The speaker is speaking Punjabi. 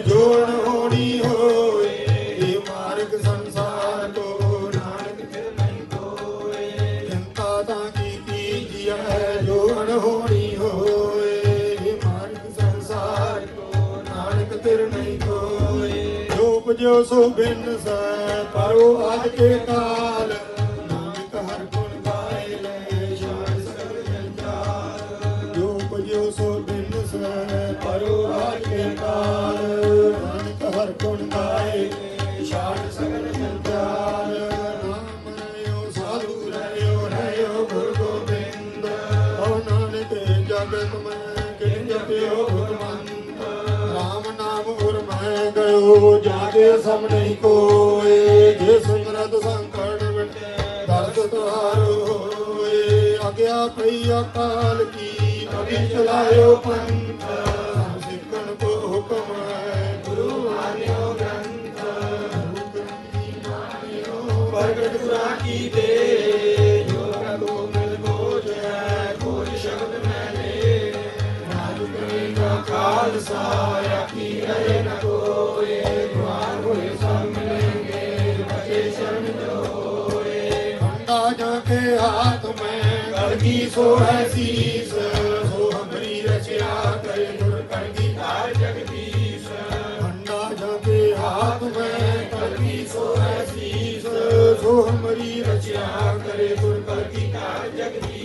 ਜੋੜ ਹੋਣੀ ਹੋਏ, ਇਹ ਮਾਰਗ ਸੰਸਾਰ ਕੋ ਨਾਨਕ ਫਿਰ ਨਹੀਂ ਕੋਏ ਚਿੰਤਾ ਤਾਂ ਕੀ ਕੀਜੀਐ ਜੋੜ ਹੋਣੀ ਹੋਏ, ਇਹ ਮਾਰਗ ਸੰਸਾਰ ਕੋ ਨਾਨਕ ਫਿਰ ਨਹੀਂ ਕੋਏ ਜੋ ਉਪਜੋ ਸੋ ਬਿਨ ਸੈ ਪਰੋ ਆਦ ਕੇ ਕਾਲ ਹਰ ਗੁਣ ਗਾਏ ਸ਼ਾਨ ਸਗਲ ਜੰਜਾਲ ਨਾਮ ਰਿਓ ਸਾਧੂ ਰਿਓ ਰਿਓ ਗੁਰ ਗੋਬਿੰਦ। ਓ ਨਾਨਕ ਜਗਤ ਮੈਂ ਕਿਨ ਜਪਿਓ ਗੁਰਮੰਤ ਰਾਮ ਨਾਮ ਗੁਰ ਮੈਂ ਗਇਓ, ਜਾਗੇ ਸਭ ਨਹੀਂ ਕੋਏ। ਜੇ ਸਿਮਰਤ ਸੰਕਟ ਮਿਟੇ, ਦਰਦ ਤੁਹਾਰ ਹੋਏ। ਅਗਿਆ ਪਈ ਅਕਾਲ ਕੀ ਅਭੀ ਚਲਾਇਓ ਪੰਥ। ਮਾਨਿਓ ਪ੍ਰਗਟ ਗੁਰਾਂ ਕੀ कहा करे गुर पर की कार जगदीश